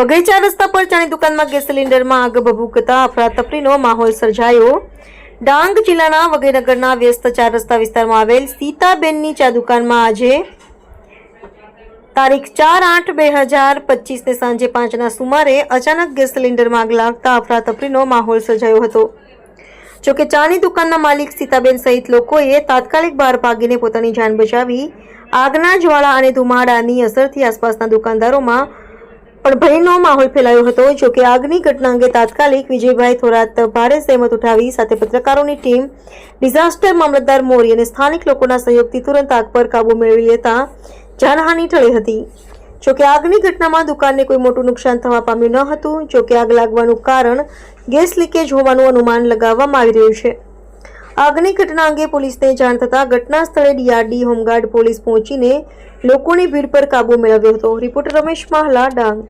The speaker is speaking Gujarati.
બગીચા રસ્તા પર ચાની દુકાનમાં ગેસ સિલિન્ડરમાં આગ ભભૂકતા અફરાતફરીનો માહોલ સર્જાયો. ડાંગ જિલ્લાના વગેનગરના વ્યસ્ત ચાર રસ્તા વિસ્તારમાં આવેલ સીતાબેનની ચા દુકાનમાં આજે તારીખ ચાર આઠ બે હજાર પચીસને સાંજે પાંચના સુમારે અચાનક ગેસ સિલિન્ડરમાં આગ લાગતા અફરાતફરીનો માહોલ સર્જાયો હતો. જોકે ચાની દુકાનના માલિક સીતાબેન સહિત લોકોએ તાત્કાલિક બહાર ભાગીને પોતાની જાન બચાવી, આગના જ્વાળા અને ધુમાડાની અસરથી આસપાસના દુકાનદારોમાં પણ ભયનો માહોલ ફેલાયો હતો. જો કે આગની ઘટના અંગે તાત્કાલિક વિજયભાઈ થોરાત ભારે સહેમત ઉઠાવી સાથે પત્રકારોની ટીમ ડિઝાસ્ટર મામલતદાર મોરી અને સ્થાનિક લોકોના સહયોગથી તુરંત આગ પર કાબુ મેળવી લેતા જાનહાનિ ટળી હતી. જો કે આગની ઘટનામાં દુકાનને કોઈ મોટું નુકસાન થવા પામ્યું ન હતું. જો કે આગ લાગવાનું કારણ ગેસ લીકેજ હોવાનું અનુમાન લગાવવામાં આવી રહ્યું છે. આગની ઘટના અંગે પોલીસને જાણ થતાં ઘટના સ્થળે ડીઆરડી, હોમગાર્ડ, પોલીસ પહોંચીને લોકોની ભીડ પર કાબુ મેળવ્યો હતો. રિપોર્ટર રમેશ માહલા, ડાંગ.